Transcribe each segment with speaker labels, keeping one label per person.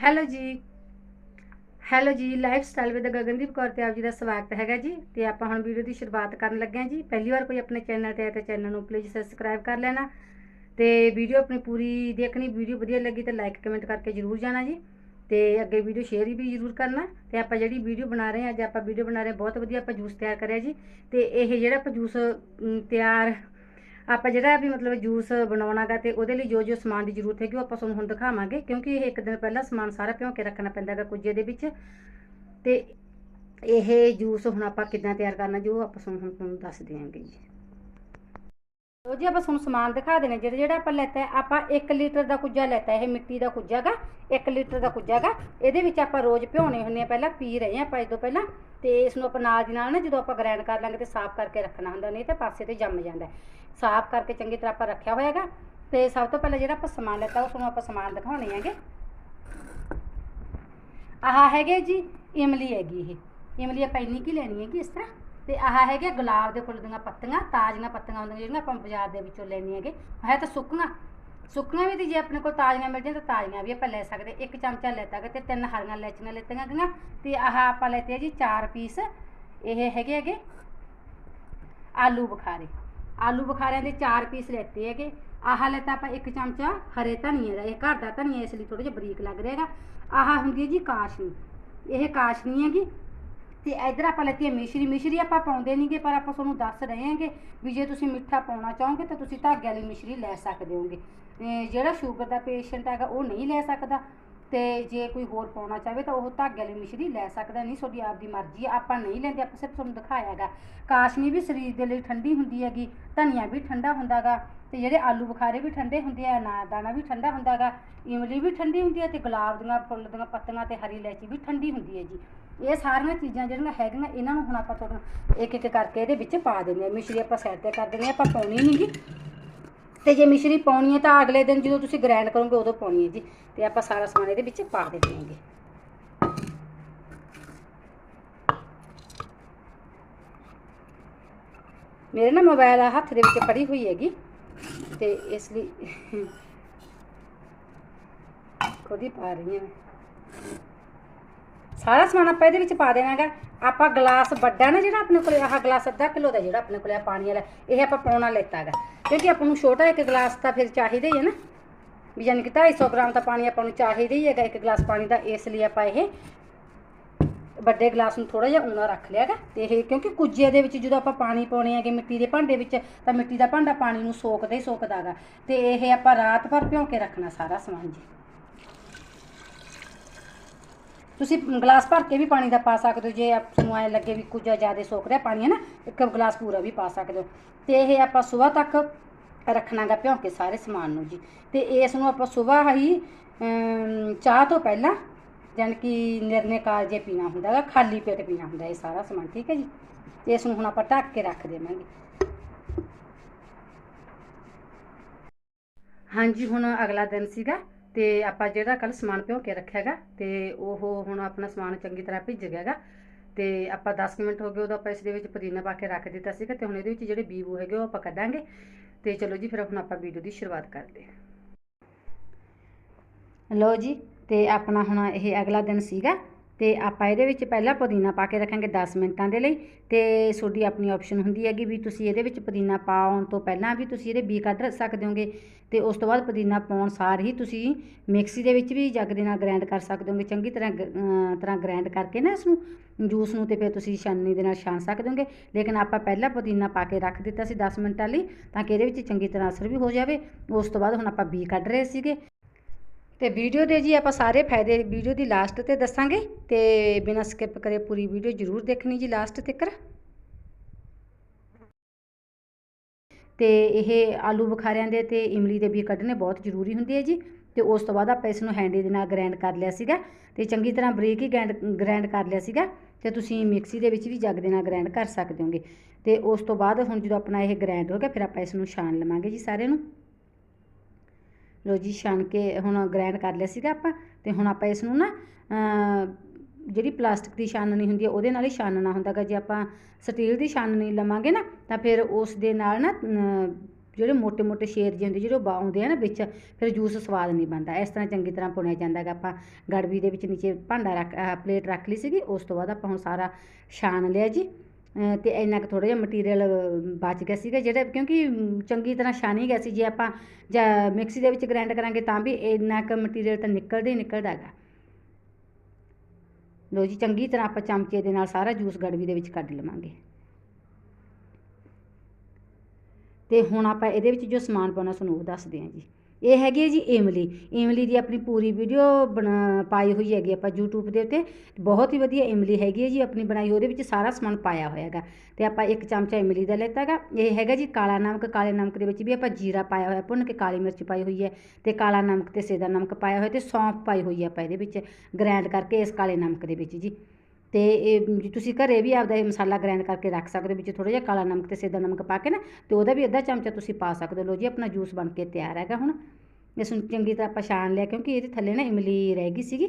Speaker 1: Hello ਜੀ। Hello ਜੀ life style with Gagandeep Kaur ਤੇ ਆਪ ਜੀ ਦਾ ਸਵਾਗਤ ਹੈਗਾ ਜੀ। ਤੇ ਆਪਾਂ ਹੁਣ ਵੀਡੀਓ ਦੀ ਸ਼ੁਰੂਆਤ ਕਰਨ ਲੱਗੇ ਹਾਂ ਜੀ। ਪਹਿਲੀ ਵਾਰ ਕੋਈ ਆਪਣੇ ਚੈਨਲ ਤੇ ਆਇਆ ਤਾਂ ਚੈਨਲ ਨੂੰ ਪਲੀਜ਼ ਸਬਸਕ੍ਰਾਈਬ ਕਰ ਲੈਣਾ। ਤੇ ਵੀਡੀਓ ਆਪਣੀ ਪੂਰੀ ਦੇਖਣੀ, ਵੀਡੀਓ ਵਧੀਆ ਲੱਗੀ ਤਾਂ ਲਾਈਕ ਕਮੈਂਟ ਕਰਕੇ ਜਰੂਰ ਜਾਣਾ ਜੀ। ਤੇ ਅੱਗੇ ਵੀਡੀਓ ਸ਼ੇਅਰ ਵੀ ਜਰੂਰ ਕਰਨਾ। ਤੇ ਆਪਾਂ ਜਿਹੜੀ ਵੀਡੀਓ ਬਣਾ ਰਹੇ ਹਾਂ, ਅੱਜ ਆਪਾਂ ਵੀਡੀਓ ਬਣਾ ਰਹੇ ਬਹੁਤ ਵਧੀਆ ਆਪਾਂ ਜੂਸ ਤਿਆਰ ਕਰਿਆ ਜੀ। ਤੇ ਇਹ ਜਿਹੜਾ ਆਪਾਂ ਜੂਸ ਤਿਆਰ ਆਪਾਂ ਜਿਹੜਾ ਵੀ ਮਤਲਬ ਜੂਸ ਬਣਾਉਣਾਗਾ ਤੇ ਉਹਦੇ ਲਈ ਜੋ ਜੋ ਸਮਾਨ ਦੀ ਜ਼ਰੂਰਤ ਹੈਗੀ ਉਹ ਆਪਾਂ ਤੁਹਾਨੂੰ ਹੁਣ ਦਿਖਾਵਾਂਗੇ, ਕਿਉਂਕਿ ਇਹ ਇੱਕ ਦਿਨ ਪਹਿਲਾਂ ਸਮਾਨ ਸਾਰਾ ਭਿਉਂ ਕੇ ਰੱਖਣਾ ਪੈਂਦਾਗਾ ਕੁਝੇ ਦੇ ਵਿੱਚ। ਤੇ ਇਹ ਜੂਸ ਹੁਣ ਆਪਾਂ ਕਿੱਦਾਂ ਤਿਆਰ ਕਰਨਾ ਜੋ ਆਪਾਂ ਤੁਹਾਨੂੰ ਹੁਣ ਤੁਹਾਨੂੰ ਦੱਸ ਦਿਆਂਗੇ ਜੀ। ਲੋ ਜੀ ਆਪਾਂ ਤੁਹਾਨੂੰ ਸਮਾਨ ਦਿਖਾ ਦੇਣਾ, ਜਿਹੜਾ ਜਿਹੜਾ ਆਪਾਂ ਲੈਤਾ ਆਪਾਂ 1 ਲੀਟਰ ਦਾ ਕੁੱਜਾ ਲੈਤਾ ਇਹ ਮਿੱਟੀ ਦਾ ਕੁੱਜਾਗਾ 1 ਲੀਟਰ ਦਾ ਕੁੱਜਾਗਾ ਇਹਦੇ ਵਿੱਚ ਆਪਾਂ ਰੋਜ਼ ਭਿਉਣੇ ਹੁੰਦੇ ਆ, ਪਹਿਲਾਂ ਪੀ ਰਹੇ ਆ ਆਪਾਂ ਇਹ ਤੋਂ ਪਹਿਲਾਂ, ਤੇ ਇਸ ਨੂੰ ਆਪਾਂ ਨਾਲ ਦੀ ਨਾਲ ਨਾ ਜਦੋਂ ਆਪਾਂ ਗ੍ਰਾਈਂਡ ਕਰ ਲਾਂਗੇ ਤੇ ਸਾਫ਼ ਕਰਕੇ ਰੱਖਣਾ ਹੁੰਦਾ, ਨਹੀਂ ਤੇ ਪਾਸੇ ਤੇ ਜੰਮ ਜਾਂਦਾ ਸਾਫ਼ ਕਰਕੇ ਚੰਗੀ ਤਰ੍ਹਾਂ ਆਪਾਂ ਰੱਖਿਆ ਹੋਇਆਗਾ ਤੇ ਸਭ ਤੋਂ ਪਹਿਲਾਂ ਜਿਹੜਾ ਆਪਾਂ ਸਮਾਨ ਲੈਤਾ ਉਸ ਨੂੰ ਆਪਾਂ ਸਮਾਨ ਦਿਖਾਉਣੇ ਹੈਗੇ। ਆਹ ਹੈਗੇ ਜੀ, ਇਮਲੀ ਹੈਗੀ ਇਹ। ਇਮਲੀ ਆਪਾਂ ਇੰਨੀ ਕੀ ਲੈਣੀ ਹੈਗੀ ਇਸ ਤਰ੍ਹਾਂ ਤੇ ਆਹ ਹੈਗੇ ਗੁਲਾਬ ਦੇ ਫੁੱਲ ਦੀਆਂ ਪੱਤੀਆਂ, ਤਾਜ਼ੀਆਂ ਪੱਤੀਆਂ ਹੁੰਦੀਆਂ ਜਿਹੜੀਆਂ ਆਪਾਂ ਬਾਜ਼ਾਰ ਦੇ ਵਿੱਚੋਂ ਲੈਣੀਆਂ ਹੈਗੇ। ਹੈ ਤਾਂ ਸੁੱਕੀਆਂ ਸੁੱਕੀਆਂ ਵੀ ਤੇ ਜੇ ਆਪਣੇ ਕੋਲ ਤਾਜ਼ੀਆਂ ਮਿਲ ਜਾਣ ਤਾਂ ਤਾਜ਼ੀਆਂ ਵੀ ਆਪਾਂ ਲੈ ਸਕਦੇ। ਇੱਕ ਚਮਚਾ ਲੈਤਾ ਗਾ ਤੇ ਤਿੰਨ ਹਰੀਆਂ ਲੈਚੀਆਂ ਲੈਤੀਆਂ ਗਈਆਂ। ਤੇ ਆਹ ਆਪਾਂ ਲੈਤੇ ਆ ਜੀ ਚਾਰ ਪੀਸ। ਇਹ ਹੈਗੇ ਹੈਗੇ ਆਲੂ ਬੁਖਾਰੇ। ਆਲੂ ਬੁਖਾਰਿਆਂ ਦੇ ਚਾਰ ਪੀਸ ਲੈਤੇ ਹੈਗੇ। ਆਹ ਲੈਤਾ ਆਪਾਂ ਇੱਕ ਚਮਚਾ ਹਰੇ ਧਨੀਏ ਦਾ। ਇਹ ਘਰ ਦਾ ਧਨੀਆ ਇਸ ਲਈ ਥੋੜਾ ਜਿਹਾ ਬਰੀਕ ਲੱਗ ਰਿਹਾ ਆਹ ਹੁੰਦੀ ਹੈ ਜੀ ਕਾਸ਼ਨੀ। ਇਹ ਕਾਸ਼ਨੀ ਹੈਗੀ। ਤੇ ਇਧਰ ਆਪਾਂ ਲੈਤੀ ਹੈ ਮਿਸ਼ਰੀ। ਮਿਸ਼ਰੀ ਆਪਾਂ ਪਾਉਂਦੇ ਨਹੀਂਗੇ ਪਰ ਆਪਾਂ ਤੁਹਾਨੂੰ ਦੱਸ ਰਹੇ ਹਾਂਗੇ ਵੀ ਜੇ ਤੁਸੀਂ ਮਿੱਠਾ ਪਾਉਣਾ ਚਾਹੋਗੇ ਤਾਂ ਤੁਸੀਂ ਧਾਗੇ ਵਾਲੀ ਮਿਸ਼ਰੀ ਲੈ ਸਕਦੇ ਹੋਗੇ। ਜਿਹੜਾ ਸ਼ੂਗਰ ਦਾ ਪੇਸ਼ੈਂਟ ਹੈਗਾ, ਉਹ ਨਹੀਂ ਲੈ ਸਕਦਾ। ਤੇ ਜੇ ਕੋਈ ਹੋਰ ਪਾਉਣਾ ਚਾਹਵੇ ਤਾਂ ਉਹ ਧਾਗੇ ਵਾਲੀ ਮਿਸ਼ਰੀ ਲੈ ਸਕਦਾ। ਨਹੀਂ, ਤੁਹਾਡੀ ਆਪ ਦੀ ਮਰਜ਼ੀ ਹੈ ਆਪਾਂ ਨਹੀਂ ਲੈਂਦੇ। ਆਪਾਂ ਸਿਰਫ ਤੁਹਾਨੂੰ ਦਿਖਾਇਆ ਹੈਗਾ। ਕਾਸ਼ਨੀ ਵੀ ਸਰੀਰ ਦੇ ਲਈ ਠੰਡੀ ਹੁੰਦੀ ਹੈਗੀ, ਧਨੀਆ ਵੀ ਠੰਡਾ ਹੁੰਦਾਗਾ। ਤੇ ਜਿਹੜੇ ਆਲੂ ਬੁਖਾਰੇ ਵੀ ਠੰਡੇ ਹੁੰਦੇ ਆ ਨਾਰਦਾਨਾ ਵੀ ਠੰਡਾ ਹੁੰਦਾ ਹੈਗਾ ਇਮਲੀ ਵੀ ਠੰਡੀ ਹੁੰਦੀ ਹੈ ਤੇ ਗੁਲਾਬ ਦੀਆਂ ਫੁੱਲ ਦੀਆਂ ਪੱਤੀਆਂ ਤੇ ਹਰੀ ਇਲਾਇਚੀ ਵੀ ਠੰਡੀ ਹੁੰਦੀ ਹੈ ਜੀ। ਇਹ ਸਾਰੀਆਂ ਚੀਜ਼ਾਂ ਜਿਹੜੀਆਂ ਹੈਗੀਆਂ, ਇਹਨਾਂ ਨੂੰ ਹੁਣ ਆਪਾਂ ਤੁਹਾਨੂੰ ਇੱਕ ਇੱਕ ਕਰਕੇ ਇਹਦੇ ਵਿੱਚ ਪਾ ਦਿੰਦੇ ਹਾਂ। ਮਿਸ਼ਰੀ ਆਪਾਂ ਸਾਈਡ ਤੇ ਕਰ ਦਿੰਦੇ ਹਾਂ, ਆਪਾਂ ਪਾਉਣੀ ਨਹੀਂ ਜੀ ਤੇ ਜੇ ਮਿਸ਼ਰੀ ਪਾਉਣੀ ਹੈ ਤਾਂ ਅਗਲੇ ਦਿਨ ਜਦੋਂ ਤੁਸੀਂ ਗ੍ਰਾਈਂਡ ਕਰੋਗੇ ਉਦੋਂ ਪਾਉਣੀ ਹੈ ਜੀ। ਤੇ ਆਪਾਂ ਸਾਰਾ ਸਮਾਨ ਇਹਦੇ ਵਿੱਚ ਪਾ ਦਿੰਦੇ ਹਾਂਗੇ ਮੇਰੇ ਨਾ ਮੋਬਾਈਲ ਹੱਥ ਦੇ ਵਿੱਚ ਫੜੀ ਹੋਈ ਹੈਗੀ। ਤੇ ਇਸ ਲਈ ਖੁਦ ਹੀ ਪਾ ਰਹੀ ਹਾਂ ਸਾਰਾ ਸਮਾਨ ਆਪਾਂ ਇਹਦੇ ਵਿੱਚ ਪਾ ਦੇਣਾ ਹੈਗਾ ਆਪਾਂ ਗਲਾਸ ਵੱਡਾ ਨਾ ਜਿਹੜਾ ਆਪਣੇ ਕੋਲ, ਆਹ ਗਲਾਸ ਅੱਧਾ ਕਿਲੋ ਦਾ ਜਿਹੜਾ ਆਪਣੇ ਕੋਲ ਆ ਪਾਣੀ ਵਾਲਾ, ਇਹ ਆਪਾਂ ਪਾਉਣਾ ਲੈਤਾ ਹੈਗਾ ਕਿਉਂਕਿ ਆਪਾਂ ਨੂੰ ਛੋਟਾ ਇੱਕ ਗਲਾਸ ਤਾਂ ਫਿਰ ਚਾਹੀਦਾ ਹੀ ਹੈ ਨਾ। ਵੀ ਯਾਨੀ ਕਿ 250 ਗ੍ਰਾਮ ਦਾ ਪਾਣੀ ਆਪਾਂ ਨੂੰ ਚਾਹੀਦਾ ਹੀ ਹੈਗਾ ਇੱਕ ਗਲਾਸ ਪਾਣੀ ਦਾ, ਇਸ ਲਈ ਆਪਾਂ ਇਹ ਵੱਡੇ ਗਲਾਸ ਨੂੰ ਥੋੜਾ ਜਿਹਾ ਉਨਾ ਰੱਖ ਲਿਆ ਹੈਗਾ ਤੇ ਇਹ ਕਿਉਂਕਿ ਕੁੱਜੇ ਦੇ ਵਿੱਚ ਜਦੋਂ ਆਪਾਂ ਪਾਣੀ ਪਾਉਣੇ ਹੈਗੇ ਮਿੱਟੀ ਦੇ ਭਾਂਡੇ ਵਿੱਚ, ਤਾਂ ਮਿੱਟੀ ਦਾ ਭਾਂਡਾ ਪਾਣੀ ਨੂੰ ਸੋਕਦਾ ਹੀ ਸੋਕਦਾ ਹੈਗਾ ਤੇ ਇਹ ਆਪਾਂ ਰਾਤ ਭਰ ਭਿਉਂ ਕੇ ਰੱਖਣਾ ਸਾਰਾ ਸਮਾਨ ਜੀ। ਤੁਸੀਂ ਗਲਾਸ ਭਰ ਕੇ ਵੀ ਪਾਣੀ ਦਾ ਪਾ ਸਕਦੇ ਹੋ, ਜੇ ਆਪ ਨੂੰ ਐ ਲੱਗੇ ਵੀ ਕੁਝ ਜ਼ਿਆਦਾ ਸੋਕ ਰਿਹਾ ਪਾਣੀ ਹੈ ਨਾ ਇੱਕ ਗਲਾਸ ਪੂਰਾ ਵੀ ਪਾ ਸਕਦੇ ਹੋ। ਤੇ ਇਹ ਆਪਾਂ ਸਵੇਰ ਤੱਕ ਰੱਖਣਾਗਾ ਭਿਉਂ ਕੇ ਸਾਰੇ ਸਮਾਨ ਨੂੰ ਜੀ। ਤੇ ਇਸ ਨੂੰ ਆਪਾਂ ਸਵੇਰ ਹੀ ਚਾਹ ਤੋਂ ਪਹਿਲਾਂ ਜਾਣੀ ਕਿ ਨਿਰਨੇ ਕਾਲਜੇ ਪੀਣਾ ਹੁੰਦਾ ਹੈਗਾ ਖਾਲੀ ਪੇਟ ਪੀਣਾ ਹੁੰਦਾ ਇਹ ਸਾਰਾ ਸਮਾਨ, ਠੀਕ ਹੈ ਜੀ? ਤੇ ਇਸ ਨੂੰ ਹੁਣ ਆਪਾਂ ਢੱਕ ਕੇ ਰੱਖ ਦੇਵਾਂਗੇ। ਹਾਂਜੀ, ਹੁਣ ਅਗਲਾ ਦਿਨ ਸੀਗਾ ਤੇ ਆਪਾਂ ਜਿਹੜਾ ਕੱਲ ਸਮਾਨ ਭਿਓ ਕੇ ਰੱਖਿਆਗਾ ਤੇ ਉਹ ਹੁਣ ਆਪਣਾ ਸਮਾਨ ਚੰਗੀ ਤਰ੍ਹਾਂ ਭਿੱਜ ਗਿਆਗਾ ਤੇ ਆਪਾਂ 10 ਮਿੰਟ ਹੋ ਗਏ, ਉਦੋਂ ਆਪਾਂ ਇਸ ਦੇ ਵਿੱਚ ਪੁਦੀਨਾ ਪਾ ਕੇ ਰੱਖ ਦਿੱਤਾ ਸੀਗਾ ਤੇ ਹੁਣ ਇਹਦੇ ਵਿੱਚ ਜਿਹੜੇ ਬੀਬੂ ਹੈਗੇ ਉਹ ਆਪਾਂ ਕੱਢਾਂਗੇ ਤੇ ਚਲੋ ਜੀ, ਫਿਰ ਹੁਣ ਆਪਾਂ ਵੀਡੀਓ ਦੀ ਸ਼ੁਰੂਆਤ ਕਰਦੇ ਹਾਂ। ਲੋ ਜੀ ਤੇ ਆਪਣਾ ਹੁਣ ਇਹ ਅਗਲਾ ਦਿਨ ਸੀਗਾ ਤੇ ਆਪਾਂ ਇਹਦੇ ਵਿੱਚ ਪਹਿਲਾਂ ਪੁਦੀਨਾ ਪਾ ਕੇ ਰੱਖਾਂਗੇ 10 ਮਿੰਟਾਂ ਦੇ ਲਈ ਤੇ ਤੁਹਾਡੀ ਆਪਣੀ ਆਪਸ਼ਨ ਹੁੰਦੀ ਹੈਗੀ ਵੀ ਤੁਸੀਂ ਇਹਦੇ ਵਿੱਚ ਪੁਦੀਨਾ ਪਾਉਣ ਤੋਂ ਪਹਿਲਾਂ ਵੀ ਤੁਸੀਂ ਇਹਦੇ ਬੀ ਕੱਢ ਸਕਦੇ ਹੋਗੇ ਤੇ ਉਸ ਤੋਂ ਬਾਅਦ ਪੁਦੀਨਾ ਪਾਉਣ ਸਾਰ ਹੀ ਤੁਸੀਂ ਮਿਕਸੀ ਦੇ ਵਿੱਚ ਵੀ ਜੱਗ ਦੇ ਨਾਲ ਗ੍ਰਾਈਂਡ ਕਰ ਸਕਦੇ ਹੋਗੇ, ਚੰਗੀ ਤਰ੍ਹਾਂ ਤਰ੍ਹਾਂ ਗ੍ਰਾਈਂਡ ਕਰਕੇ ਨਾ ਇਸ ਨੂੰ ਜੂਸ ਨੂੰ ਤੇ ਫਿਰ ਤੁਸੀਂ ਛਾਨਣੀ ਦੇ ਨਾਲ ਛਾਣ ਸਕਦੇ ਹੋਗੇ। ਲੇਕਿਨ ਆਪਾਂ ਪਹਿਲਾਂ ਪੁਦੀਨਾ ਪਾ ਕੇ ਰੱਖ ਦਿੱਤਾ ਸੀ 10 ਮਿੰਟਾਂ ਲਈ ਤਾਂ ਕਿ ਇਹਦੇ ਵਿੱਚ ਚੰਗੀ ਤਰ੍ਹਾਂ ਅਸਰ ਵੀ ਹੋ ਜਾਵੇ। ਉਸ ਤੋਂ ਬਾਅਦ ਹੁਣ ਆਪਾਂ ਬੀ ਕੱਢ ਰਹੇ ਸੀਗੇ। ਤੇ ਵੀਡੀਓ ਦੇ ਜੀ ਆਪਾਂ ਸਾਰੇ ਫਾਇਦੇ ਵੀਡੀਓ ਦੀ ਲਾਸਟ ਤੇ ਦੱਸਾਂਗੇ ਤੇ ਬਿਨਾਂ ਸਕਿਪ ਕਰੇ ਪੂਰੀ ਵੀਡੀਓ ਜ਼ਰੂਰ ਦੇਖਣੀ ਜੀ ਲਾਸਟ ਤੱਕ ਤੇ ਇਹ ਆਲੂ ਬੁਖਾਰਿਆਂ ਦੇ ਤੇ ਇਮਲੀ ਦੇ ਵੀ ਕੱਢਣੇ ਬਹੁਤ ਜ਼ਰੂਰੀ ਹੁੰਦੇ ਹੈ ਜੀ, ਤੇ ਉਸ ਤੋਂ ਬਾਅਦ ਆਪਾਂ ਇਸ ਨੂੰ ਹੈਂਡੀ ਦੇ ਨਾਲ ਗ੍ਰਾਈਂਡ ਕਰ ਲਿਆ ਸੀਗਾ, ਤੇ ਚੰਗੀ ਤਰ੍ਹਾਂ ਬਰੀਕ ਹੀ ਗ੍ਰਾਈਂਡ ਗ੍ਰਾਈਂਡ ਕਰ ਲਿਆ ਸੀਗਾ, ਤੇ ਤੁਸੀਂ ਮਿਕਸੀ ਦੇ ਵਿੱਚ ਵੀ ਜੱਗ ਦੇ ਨਾਲ ਗ੍ਰਾਈਂਡ ਕਰ ਸਕਦੇ ਹੋਗੇ। ਤੇ ਉਸ ਤੋਂ ਬਾਅਦ ਹੁਣ ਜਦੋਂ ਆਪਣਾ ਇਹ ਗ੍ਰਾਈਂਡ ਹੋ ਗਿਆ, ਫਿਰ ਆਪਾਂ ਇਸ ਨੂੰ ਛਾਣ ਲਵਾਂਗੇ ਜੀ ਸਾਰੇ ਨੂੰ। ਲੋ ਜੀ, ਛਣ ਕੇ ਹੁਣ ਗ੍ਰੈਂਡ ਕਰ ਲਿਆ ਸੀਗਾ ਆਪਾਂ ਤੇ ਹੁਣ ਆਪਾਂ ਇਸ ਨੂੰ ਨਾ ਜਿਹੜੀ ਪਲਾਸਟਿਕ ਦੀ ਛਾਨਣੀ ਹੁੰਦੀ ਹੈ ਉਹਦੇ ਨਾਲ ਹੀ ਛਾਨਣਾ ਹੁੰਦਾਗਾ। ਜੇ ਆਪਾਂ ਸਟੀਲ ਦੀ ਛਾਨਣੀ ਲਵਾਂਗੇ ਨਾ, ਤਾਂ ਫਿਰ ਉਸ ਦੇ ਨਾਲ ਨਾ ਜਿਹੜੇ ਮੋٹے-ਮੋٹے ਸ਼ੇਰ ਜਿਹੇ ਹੁੰਦੇ, ਜਿਹੜੇ ਬਾਉਂਦੇ ਆ ਨਾ ਵਿੱਚ, ਫਿਰ ਜੂਸ ਸਵਾਦ ਨਹੀਂ ਬਣਦਾ। ਇਸ ਤਰ੍ਹਾਂ ਚੰਗੀ ਤਰ੍ਹਾਂ ਪੁਣਿਆ ਜਾਂਦਾ ਜਾਂਦਾਗਾ। ਆਪਾਂ ਗੜਵੀ ਦੇ ਵਿੱਚ ਨੀਚੇ ਭਾਂਡਾ ਰੱਖ ਪਲੇਟ ਰੱਖ ਲਈ ਸੀਗੀ, ਉਸ ਤੋਂ ਬਾਅਦ ਆਪਾਂ ਹੁਣ ਸਾਰਾ ਛਾਣ ਲਿਆ ਜੀ। ਅਤੇ ਇੰਨਾ ਕੁ ਥੋੜ੍ਹਾ ਜਿਹਾ ਮਟੀਰੀਅਲ ਬਚ ਗਿਆ ਸੀਗਾ ਜਿਹੜਾ, ਕਿਉਂਕਿ ਚੰਗੀ ਤਰ੍ਹਾਂ ਛਾਣ ਗਿਆ ਸੀ। ਜੇ ਆਪਾਂ ਜਾਂ ਮਿਕਸੀ ਦੇ ਵਿੱਚ ਗ੍ਰਾਈਂਡ ਕਰਾਂਗੇ ਤਾਂ ਵੀ ਇੰਨਾ ਕੁ ਮਟੀਰੀਅਲ ਤਾਂ ਨਿਕਲਦਾ ਹੀ ਨਿਕਲਦਾ ਹੈਗਾ। ਲਓ ਜੀ, ਚੰਗੀ ਤਰ੍ਹਾਂ ਆਪਾਂ ਚਮਚੇ ਦੇ ਨਾਲ ਸਾਰਾ ਜੂਸ ਗੜਵੀ ਦੇ ਵਿੱਚ ਕੱਢ ਲਵਾਂਗੇ। ਅਤੇ ਹੁਣ ਆਪਾਂ ਇਹਦੇ ਵਿੱਚ ਜੋ ਸਮਾਨ ਪਾਉਣਾ, ਤੁਹਾਨੂੰ ਉਹ ਦੱਸਦੇ ਹਾਂ ਜੀ। ਇਹ ਹੈਗੀ ਹੈ ਜੀ ਇਮਲੀ। ਇਮਲੀ ਦੀ ਆਪਣੀ ਪੂਰੀ ਵੀਡੀਓ ਬਣਾ, ਪਾਈ ਹੋਈ ਹੈਗੀ ਆਪਾਂ YouTube ਦੇ ਉੱਤੇ। ਬਹੁਤ ਹੀ ਵਧੀਆ ਇਮਲੀ ਹੈਗੀ ਹੈ ਜੀ ਆਪਣੀ ਬਣਾਈ ਉਹਦੇ ਵਿੱਚ ਸਾਰਾ ਸਮਾਨ ਪਾਇਆ ਹੋਇਆ ਹੈਗਾ। ਤੇ ਆਪਾਂ ਇੱਕ ਚਮਚਾ ਇਮਲੀ ਦਾ ਲੈਤਾ ਹੈਗਾ। ਇਹ ਹੈਗਾ ਜੀ ਕਾਲਾ ਨਮਕ। ਕਾਲੇ ਨਮਕ ਦੇ ਵਿੱਚ ਵੀ ਆਪਾਂ ਜੀਰਾ ਪਾਇਆ ਹੋਇਆ, ਭੁੰਨ ਕੇ ਕਾਲੀ ਮਿਰਚ ਪਾਈ ਹੋਈ ਹੈ ਤੇ ਕਾਲਾ ਨਮਕ ਤੇ ਸੇਦਾ ਨਮਕ ਪਾਇਆ ਹੋਇਆ ਤੇ ਸੌਂਫ ਪਾਈ ਹੋਈ ਹੈ ਆਪਾਂ ਇਹਦੇ ਵਿੱਚ। ਗ੍ਰਾਈਂਡ ਕਰਕੇ ਇਸ ਕਾਲੇ ਨਮਕ ਦੇ ਵਿੱਚ ਜੀ। ਤੇ ਇਹ ਤੁਸੀਂ ਘਰੇ ਵੀ ਆਪਦਾ ਇਹ ਮਸਾਲਾ ਗ੍ਰਾਈਂਡ ਕਰਕੇ ਰੱਖ ਸਕਦੇ ਹੋ, ਵਿੱਚ ਥੋੜਾ ਜਿਹਾ ਕਾਲਾ ਨਮਕ ਤੇ ਸੇਦਾ ਨਮਕ ਪਾ ਕੇ ਨਾ, ਤੇ ਉਹਦਾ ਵੀ ਅੱਧਾ ਚਮਚਾ ਤੁਸੀਂ ਪਾ ਸਕਦੇ ਹੋ। ਲੋ ਜੀ, ਆਪਣਾ ਜੂਸ ਬਣ ਕੇ ਤਿਆਰ ਹੈਗਾ ਹੁਣ। ਇਸ ਨੂੰ ਚੰਗੀ ਤਰ੍ਹਾਂ ਆਪਾਂ ਛਾਣ ਲਿਆ, ਕਿਉਂਕਿ ਇਹਦੇ ਥੱਲੇ ਨਾ ਇਮਲੀ ਰਹਿ ਗਈ ਸੀਗੀ।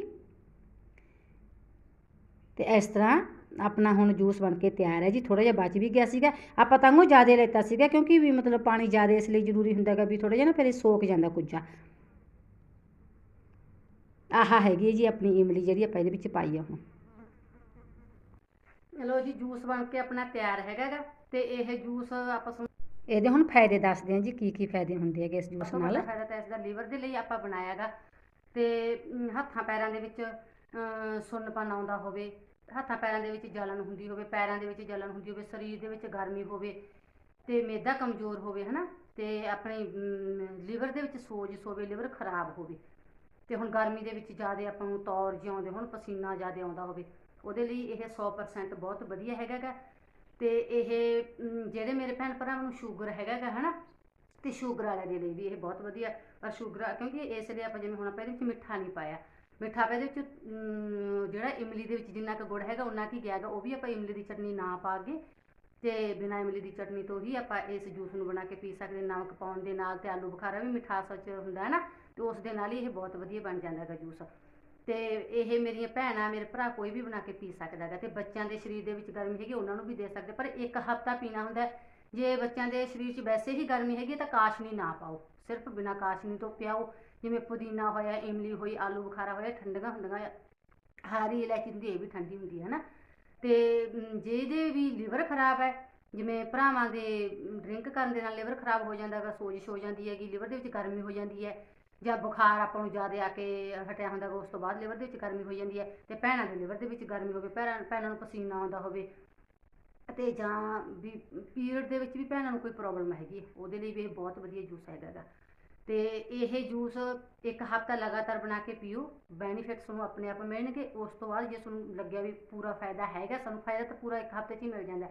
Speaker 1: ਤੇ ਇਸ ਤਰ੍ਹਾਂ ਆਪਣਾ ਹੁਣ ਜੂਸ ਬਣ ਕੇ ਤਿਆਰ ਹੈ ਜੀ। ਥੋੜਾ ਜਿਹਾ ਬਚ ਵੀ ਗਿਆ ਸੀਗਾ। ਆਪਾਂ ਤਾਂ ਜ਼ਿਆਦਾ ਲੈਤਾ ਸੀਗਾ, ਕਿਉਂਕਿ ਵੀ ਮਤਲਬ ਪਾਣੀ ਜ਼ਿਆਦਾ ਇਸ ਲਈ ਜ਼ਰੂਰੀ ਹੁੰਦਾ ਹੈਗਾ ਵੀ ਥੋੜਾ ਜਿਹਾ ਨਾ ਫਿਰ ਇਹ ਸੋਕ ਜਾਂਦਾ ਕੁਝ ਆਹ ਹੈਗੀ ਹੈ ਜੀ ਆਪਣੀ ਇਮਲੀ ਜਿਹੜੀ ਆਪਾਂ ਇਹਦੇ ਵਿੱਚ ਪਾਈ ਆ ਹੁਣ। ਲੋ ਜੀ ਜੂਸ ਬਣ ਕੇ ਆਪਣਾ ਤਿਆਰ ਹੈਗਾ ਗਾ ਤੇ ਇਹ ਜੂਸ ਆਪਾਂ ਤੁਹਾਨੂੰ ਇਹਦੇ ਹੁਣ ਫਾਇਦੇ ਦੱਸਦੇ ਹਾਂ ਜੀ ਕੀ ਕੀ ਫਾਇਦੇ ਹੁੰਦੇ ਹੈਗੇ ਇਸ ਜੂਸ ਨਾਲ? ਫਾਇਦਾ ਤਾਂ ਇਸ ਦਾ ਲੀਵਰ ਦੇ ਲਈ ਆਪਾਂ ਬਣਾਇਆਗਾ ਤੇ ਹੱਥਾਂ ਪੈਰਾਂ ਦੇ ਵਿੱਚ ਸੁੰਨਪਨ ਆਉਂਦਾ ਹੋਵੇ ਹੱਥਾਂ ਪੈਰਾਂ ਦੇ ਵਿੱਚ ਜਲਨ ਹੁੰਦੀ ਹੋਵੇ ਪੈਰਾਂ ਦੇ ਵਿੱਚ ਜਲਨ ਹੁੰਦੀ ਹੋਵੇ ਸਰੀਰ ਦੇ ਵਿੱਚ ਗਰਮੀ ਹੋਵੇ ਤੇ ਮਿਹਦਾ ਕਮਜ਼ੋਰ ਹੋਵੇ ਹਨਾ? ਤੇ ਆਪਣੇ ਲੀਵਰ ਦੇ ਵਿੱਚ ਸੋਜਸ ਹੋਵੇ ਲੀਵਰ ਖਰਾਬ ਹੋਵੇ ਤੇ ਹੁਣ ਗਰਮੀ ਦੇ ਵਿੱਚ ਜ਼ਿਆਦਾ ਆਪਾਂ ਨੂੰ ਤੌਰ ਜਿਹੇ ਆਉਂਦੇ ਹੁਣ ਪਸੀਨਾ ਜ਼ਿਆਦਾ ਆਉਂਦਾ ਹੋਵੇ। ਉਹਦੇ ਲਈ ਇਹ 100% ਬਹੁਤ ਵਧੀਆ ਹੈਗਾ ਗਾ ਤੇ ਇਹ ਜਿਹੜੇ ਮੇਰੇ ਭੈਣ ਭਰਾਵਾਂ ਨੂੰ ਸ਼ੂਗਰ ਹੈਗਾ ਗਾ ਹਨਾ? ਤੇ ਸ਼ੂਗਰ ਵਾਲਿਆਂ ਦੇ ਲਈ ਵੀ ਇਹ ਬਹੁਤ ਵਧੀਆ। ਪਰ ਸ਼ੂਗਰ ਕਿਉਂਕਿ ਇਸ ਲਈ ਆਪਾਂ ਜਿਵੇਂ ਹੁਣ ਆਪਾਂ ਇਹਦੇ ਵਿੱਚ ਮਿੱਠਾ ਨਹੀਂ ਪਾਇਆ। ਮਿੱਠਾ ਆਪਾਂ ਇਹਦੇ ਵਿੱਚ ਜਿਹੜਾ ਇਮਲੀ ਦੇ ਵਿੱਚ ਜਿੰਨਾ ਕੁ ਗੁੜ ਹੈਗਾ ਉਹਨਾਂ ਕੀ ਗਿਆ ਉਹ ਵੀ ਆਪਾਂ ਇਮਲੀ ਦੀ ਚਟਨੀ ਨਾ ਪਾ ਕੇ ਤੇ ਬਿਨਾਂ ਇਮਲੀ ਦੀ ਚਟਨੀ ਤੋਂ ਹੀ ਆਪਾਂ ਇਸ ਜੂਸ ਨੂੰ ਬਣਾ ਕੇ ਪੀ ਸਕਦੇ ਨਮਕ ਪਾਉਣ ਦੇ ਨਾਲ ਤੇ ਆਲੂ ਬੁਖਾਰਾ ਵੀ ਮਿਠਾਸ ਵਿੱਚ ਹੁੰਦਾ ਹੈ ਨਾ ਤੇ ਉਸ ਦੇ ਨਾਲ ਹੀ ਇਹ ਬਹੁਤ ਵਧੀਆ ਬਣ ਜਾਂਦਾ ਹੈਗਾ ਜੂਸ ਤੇ ਇਹ ਮੇਰੀਆਂ ਭੈਣਾਂ ਮੇਰੇ ਭਰਾ ਕੋਈ ਵੀ ਬਣਾ ਕੇ ਪੀ ਸਕਦਾ ਹੈਗਾ ਤੇ ਬੱਚਿਆਂ ਦੇ ਸਰੀਰ ਦੇ ਵਿੱਚ ਗਰਮੀ ਹੈਗੀ ਉਹਨਾਂ ਨੂੰ ਵੀ ਦੇ ਸਕਦੇ ਪਰ ਇੱਕ ਹਫਤਾ ਪੀਣਾ ਹੁੰਦਾ ਹੈ। ਜੇ ਬੱਚਿਆਂ ਦੇ ਸਰੀਰ 'ਚ ਵੈਸੇ ਹੀ ਗਰਮੀ ਹੈਗੀ ਹੈ ਤਾਂ ਕਾਸ਼ਨੀ ਨਾ ਪਾਓ। ਸਿਰਫ ਬਿਨਾਂ ਕਾਸ਼ਨੀ ਤੋਂ ਪਿਆਓ ਜਿਵੇਂ ਪੁਦੀਨਾ ਹੋਇਆ ਇਮਲੀ ਹੋਈ ਆਲੂ ਬੁਖਾਰਾ ਹੋਇਆ ਠੰਡੀਆਂ ਹੁੰਦੀਆਂ ਹਰੀ ਇਲਾਇਚੀ ਹੁੰਦੀ ਇਹ ਵੀ ਠੰਡੀ ਹੁੰਦੀ ਹੈ ਨਾ ਤੇ ਅਮ, ਜਿਹਦੇ ਵੀ ਲੀਵਰ ਖਰਾਬ ਹੈ ਜਿਵੇਂ ਭਰਾਵਾਂ ਦੇ ਡਰਿੰਕ ਕਰਨ ਦੇ ਨਾਲ ਲੀਵਰ ਖਰਾਬ ਹੋ ਜਾਂਦਾ ਹੈਗਾ ਸੋਜਸ਼ ਹੋ ਜਾਂਦੀ ਹੈਗੀ ਲੀਵਰ ਦੇ ਵਿੱਚ ਗਰਮੀ ਹੋ ਜਾਂਦੀ ਹੈ ਜਾਂ ਬੁਖਾਰ ਆਪਾਂ ਨੂੰ ਜ਼ਿਆਦਾ ਆ ਕੇ ਹਟਿਆ ਹੁੰਦਾ ਗਾ, ਉਸ ਤੋਂ ਬਾਅਦ ਲੀਵਰ ਦੇ ਵਿੱਚ ਗਰਮੀ ਹੋ ਜਾਂਦੀ ਹੈ ਤੇ ਭੈਣਾਂ ਦੇ ਲੀਵਰ ਦੇ ਵਿੱਚ ਗਰਮੀ ਹੋਵੇ, ਭੈਣਾਂ ਭੈਣਾਂ ਨੂੰ ਪਸੀਨਾ ਆਉਂਦਾ ਹੋਵੇ ਅਤੇ ਜਾਂ ਵੀ ਪੀਰੀਅਡ ਦੇ ਵਿੱਚ ਵੀ ਭੈਣਾਂ ਨੂੰ ਕੋਈ ਪ੍ਰੋਬਲਮ ਹੈਗੀ ਉਹਦੇ ਲਈ ਵੀ ਇਹ ਬਹੁਤ ਵਧੀਆ ਜੂਸ ਹੈਗਾ ਗਾ। ਤੇ ਇਹ ਜੂਸ ਇੱਕ ਹਫਤਾ ਲਗਾਤਾਰ ਬਣਾ ਕੇ ਪੀਓ ਬੈਨੀਫਿਟਸ ਤੁਹਾਨੂੰ ਆਪਣੇ ਆਪ ਮਿਲਣਗੇ, ਉਸ ਤੋਂ ਬਾਅਦ ਜੇ ਤੁਹਾਨੂੰ ਲੱਗਿਆ ਵੀ ਪੂਰਾ ਫਾਇਦਾ ਹੈਗਾ, ਸਾਨੂੰ ਫਾਇਦਾ ਤਾਂ ਪੂਰਾ ਇੱਕ ਹਫ਼ਤੇ 'ਚ ਹੀ ਮਿਲ ਜਾਂਦਾ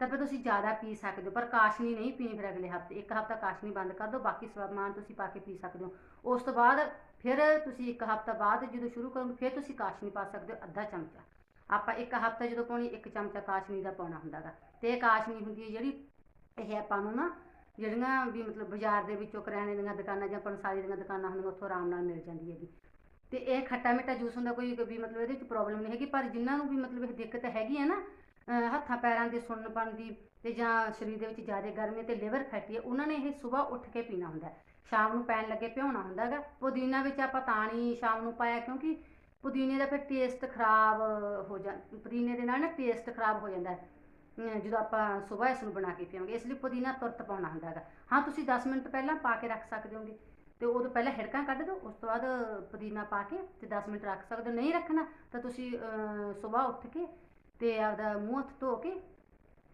Speaker 1: ਤਾਂ ਫਿਰ ਤੁਸੀਂ ਜ਼ਿਆਦਾ ਪੀ ਸਕਦੇ ਹੋ, ਪਰ ਕਾਸ਼ਨੀ ਨਹੀਂ ਪੀਣੀ ਫਿਰ ਅਗਲੇ ਹਫ਼ਤੇ। ਇੱਕ ਹਫਤਾ ਕਾਸ਼ਨੀ ਬੰਦ ਕਰ ਦਿਓ, ਬਾਕੀ ਸਮਾਨ ਤੁਸੀਂ ਪਾ ਕੇ ਪੀ ਸਕਦੇ ਹੋ। ਉਸ ਤੋਂ ਬਾਅਦ ਫਿਰ ਤੁਸੀਂ ਇੱਕ ਹਫਤਾ ਬਾਅਦ ਜਦੋਂ ਸ਼ੁਰੂ ਕਰੋਗੇ, ਫਿਰ ਤੁਸੀਂ ਕਾਸ਼ਨੀ ਪਾ ਸਕਦੇ ਹੋ ਅੱਧਾ ਚਮਚਾ। ਆਪਾਂ ਇੱਕ ਹਫਤਾ ਜਦੋਂ ਪਾਉਣੀ, ਇੱਕ ਚਮਚਾ ਕਾਸ਼ਨੀ ਦਾ ਪਾਉਣਾ ਹੁੰਦਾ ਗਾ। ਤੇ ਇਹ ਕਾਸ਼ਨੀ ਹੁੰਦੀ ਹੈ ਜਿਹੜੀ, ਇਹ ਆਪਾਂ ਨੂੰ ਨਾ ਜਿਹੜੀਆਂ ਵੀ ਮਤਲਬ ਬਾਜ਼ਾਰ ਦੇ ਵਿੱਚੋਂ ਕਰਿਆਣੇ ਦੀਆਂ ਦੁਕਾਨਾਂ ਜਾਂ ਪੰਸਾਰੀ ਦੀਆਂ ਦੁਕਾਨਾਂ ਹੁੰਦੀਆਂ, ਉੱਥੋਂ ਆਰਾਮ ਨਾਲ ਮਿਲ ਜਾਂਦੀ ਹੈਗੀ। ਤੇ ਇਹ ਖੱਟਾ ਮਿੱਠਾ ਜੂਸ ਹੁੰਦਾ, ਕੋਈ ਵੀ ਮਤਲਬ ਇਹਦੇ ਵਿੱਚ ਪ੍ਰੋਬਲਮ ਨਹੀਂ ਹੈਗੀ, ਪਰ ਜਿਨ੍ਹਾਂ ਨੂੰ ਵੀ ਮਤਲਬ ਇਹ ਦਿੱਕਤ ਹੈਗੀ ਹੈ ਨਾ ਹੱਥਾਂ ਪੈਰਾਂ ਦੀ ਸੁੰਨਪਣ ਦੀ ਤੇ ਜਾਂ ਸਰੀਰ ਦੇ ਵਿੱਚ ਜ਼ਿਆਦਾ ਗਰਮੀ ਤੇ ਲਿਵਰ ਫੈਟੀ ਹੈ, ਉਹਨਾਂ ਨੇ ਇਹ ਸਵੇਰ ਉੱਠ ਕੇ ਪੀਣਾ ਹੁੰਦਾ ਸ਼ਾਮ ਨੂੰ ਪੈਣ ਲੱਗੇ ਭਿਉਣਾ ਹੁੰਦਾ ਹੈਗਾ। ਪੁਦੀਨਾ ਵਿੱਚ ਆਪਾਂ ਤਾਂ ਨਹੀਂ ਸ਼ਾਮ ਨੂੰ ਪਾਇਆ ਕਿਉਂਕਿ ਪੁਦੀਨੇ ਦਾ ਫਿਰ ਟੇਸਟ ਖਰਾਬ ਹੋ ਜਾ, ਪੁਦੀਨੇ ਦੇ ਨਾਲ ਨਾ ਟੇਸਟ ਖਰਾਬ ਹੋ ਜਾਂਦਾ ਹੈ। ਜਦੋਂ ਆਪਾਂ ਸਵੇਰ ਇਸ ਨੂੰ ਬਣਾ ਕੇ ਪੀਵਾਂਗੇ, ਇਸ ਲਈ ਪੁਦੀਨਾ ਤੁਰਤ ਪਾਉਣਾ ਹੁੰਦਾ ਹੈਗਾ। ਹਾਂ, ਤੁਸੀਂ 10 ਮਿੰਟ ਪਹਿਲਾਂ ਪਾ ਕੇ ਰੱਖ ਸਕਦੇ ਹੋਗੇ ਤੇ ਉਦੋਂ ਪਹਿਲਾਂ ਹਿੜਕਾਂ ਕੱਢ ਦਿਓ, ਉਸ ਤੋਂ ਬਾਅਦ ਪੁਦੀਨਾ ਪਾ ਕੇ ਤੇ 10 ਮਿੰਟ ਰੱਖ ਸਕਦੇ ਹੋ। ਨਹੀਂ ਰੱਖਣਾ ਤਾਂ ਤੁਸੀਂ ਸਵੇਰ ਉੱਠ ਕੇ ਤੇ ਆਪਦਾ ਮੂੰਹ ਹੱਥ ਧੋ ਕੇ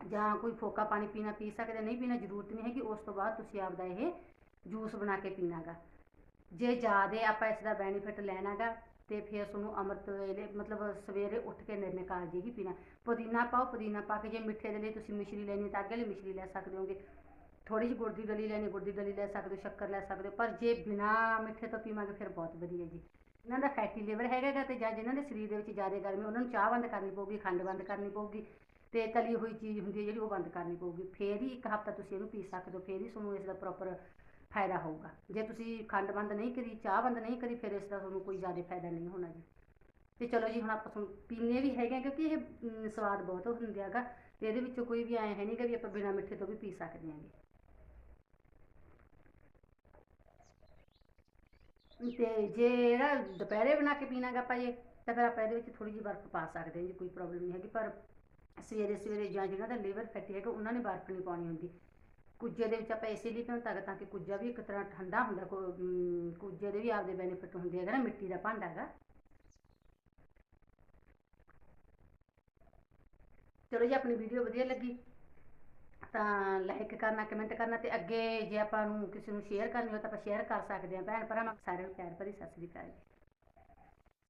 Speaker 1: ਜਾਂ ਕੋਈ ਫੋਕਾ ਪਾਣੀ ਪੀਣਾ ਪੀ ਸਕਦੇ, ਨਹੀਂ ਪੀਣਾ ਜ਼ਰੂਰਤ ਨਹੀਂ ਹੈਗੀ, ਉਸ ਤੋਂ ਬਾਅਦ ਤੁਸੀਂ ਆਪਦਾ ਇਹ ਜੂਸ ਬਣਾ ਕੇ ਪੀਣਾਗਾ। ਜੇ ਜ਼ਿਆਦਾ ਆਪਾਂ ਇਸ ਦਾ ਬੈਨੀਫਿਟ ਲੈਣਾਗਾ, ਤੇ ਫਿਰ ਤੁਹਾਨੂੰ ਅੰਮ੍ਰਿਤ ਵੇਲੇ ਮਤਲਬ ਸਵੇਰੇ ਉੱਠ ਕੇ ਨਿਰਨੇ ਕਾਲਜੀ ਹੀ ਪੀਣਾ। ਪੁਦੀਨਾ ਪਾਓ, ਪੁਦੀਨਾ ਪਾ ਕੇ ਜੇ ਮਿੱਠੇ ਦੇ ਲਈ ਤੁਸੀਂ ਮਿਸ਼ਰੀ ਲੈਣੀ ਤਾਂ ਅੱਗੇ ਲਈ ਮਿਸ਼ਰੀ ਲੈ ਸਕਦੇ ਹੋਗੇ। ਥੋੜੀ ਜਿਹੀ ਗੁੜ ਦੀ ਡਲੀ ਲੈਣੀ, ਗੁੜ ਦੀ ਡਲੀ ਲੈ ਸਕਦੇ ਹੋ, ਸ਼ੱਕਰ ਲੈ ਸਕਦੇ ਹੋ, ਪਰ ਜੇ ਬਿਨਾ ਮਿੱਠੇ ਤੋਂ ਪੀਵਾਂਗੇ ਫਿਰ ਬਹੁਤ ਵਧੀਆ ਜੀ। ਇਹਨਾਂ ਦਾ ਫੈਟੀ ਲਿਵਰ ਹੈਗਾ ਗਾ ਤੇ ਜਾਂ ਜਿਨ੍ਹਾਂ ਦੇ ਸਰੀਰ ਦੇ ਵਿੱਚ ਜ਼ਿਆਦਾ ਗਰਮੀ, ਉਹਨਾਂ ਨੂੰ ਚਾਹ ਬੰਦ ਕਰਨੀ ਪਊਗੀ, ਖੰਡ ਬੰਦ ਕਰਨੀ ਪਊਗੀ ਤੇ ਤਲੀ ਹੋਈ ਚੀਜ਼ ਹੁੰਦੀ ਹੈ ਜਿਹੜੀ ਉਹ ਬੰਦ ਕਰਨੀ ਪਊਗੀ। ਫੇਰ ਹੀ ਇੱਕ ਹਫਤਾ ਤੁਸੀਂ ਇਹਨੂੰ ਪੀ ਸਕਦੇ ਹੋ, ਫੇਰ ਹੀ ਤੁਹਾਨੂੰ ਇਸ ਦਾ ਪ੍ਰੋਪਰ ਫਾਇਦਾ ਹੋਊਗਾ। ਜੇ ਤੁਸੀਂ ਖੰਡ ਬੰਦ ਨਹੀਂ ਕਰੀ, ਚਾਹ ਬੰਦ ਨਹੀਂ ਕਰੀ, ਫਿਰ ਇਸ ਦਾ ਤੁਹਾਨੂੰ ਕੋਈ ਜ਼ਿਆਦਾ ਫਾਇਦਾ ਨਹੀਂ ਹੋਣਾ ਜੀ। ਤੇ ਚਲੋ ਜੀ, ਹੁਣ ਆਪਾਂ ਤੁਹਾਨੂੰ ਪੀਣੇ ਵੀ ਹੈਗੇ ਆ ਕਿਉਂਕਿ ਇਹ ਸਵਾਦ ਬਹੁਤ ਹੁੰਦਾ ਹੈਗਾ ਤੇ ਇਹਦੇ ਵਿੱਚੋਂ ਕੋਈ ਵੀ ਐਂ ਹੈ ਨਹੀਂ ਕਿ ਵੀ ਆਪਾਂ ਬਿਨਾਂ ਮਿੱਠੇ ਤੋਂ ਵੀ ਪੀ ਸਕਦੇ ਹਾਂਗੇ ਤੇ ਜੇ ਇਹਦਾ ਦੁਪਹਿਰੇ ਬਣਾ ਕੇ ਪੀਣਾਗਾ ਆਪਾਂ ਜੇ, ਤਾਂ ਫਿਰ ਆਪਾਂ ਇਹਦੇ ਵਿੱਚ ਥੋੜੀ ਜਿਹੀ ਬਰਫ਼ ਪਾ ਸਕਦੇ ਹਾਂ ਜੀ, ਕੋਈ ਪ੍ਰੋਬਲਮ ਨਹੀਂ ਹੈਗੀ, ਪਰ ਸਵੇਰੇ ਸਵੇਰੇ ਜਾਂ ਜਿਹਨਾਂ ਦਾ ਲੀਵਰ ਫੈਟੀ ਹੈਗਾ, ਉਹਨਾਂ ਨੇ ਬਰਫ਼ ਨਹੀਂ ਪਾਉਣੀ ਹੁੰਦੀ। ਕੁੱਜੇ ਦੇ ਵਿੱਚ ਆਪਾਂ ਇਸੇ ਲਈ ਭਿਉਂਤਾ ਤਾਂ ਕਿ ਕੁੱਜਾ ਵੀ ਇੱਕ ਤਰ੍ਹਾਂ ਠੰਡਾ ਹੁੰਦਾ ਕੁੱਜੇ ਦੇ ਵੀ ਆਪਦੇ ਬੈਨੀਫਿਟ ਹੁੰਦੇ ਹੈਗਾ ਨਾ, ਮਿੱਟੀ ਦਾ ਭਾਂਡਾ ਹੈਗਾ। ਚਲੋ ਜੀ, ਆਪਣੀ ਵੀਡੀਓ ਵਧੀਆ ਲੱਗੀ। ਤਾਂ ਲਾਈਕ ਕਰਨਾ, ਕਮੈਂਟ ਕਰਨਾ ਤੇ ਅੱਗੇ ਜੇ ਆਪਾਂ ਨੂੰ ਕਿਸੇ ਨੂੰ ਸ਼ੇਅਰ ਕਰਨੀ ਹੋ ਤਾਂ ਆਪਾਂ ਸ਼ੇਅਰ ਕਰ ਸਕਦੇ ਹਾਂ। ਭੈਣ ਭਰਾਵਾਂ, ਸਾਰਿਆਂ ਨੂੰ ਪਿਆਰ ਭਰੀ ਸਤਿ ਸ੍ਰੀ ਅਕਾਲ ਜੀ।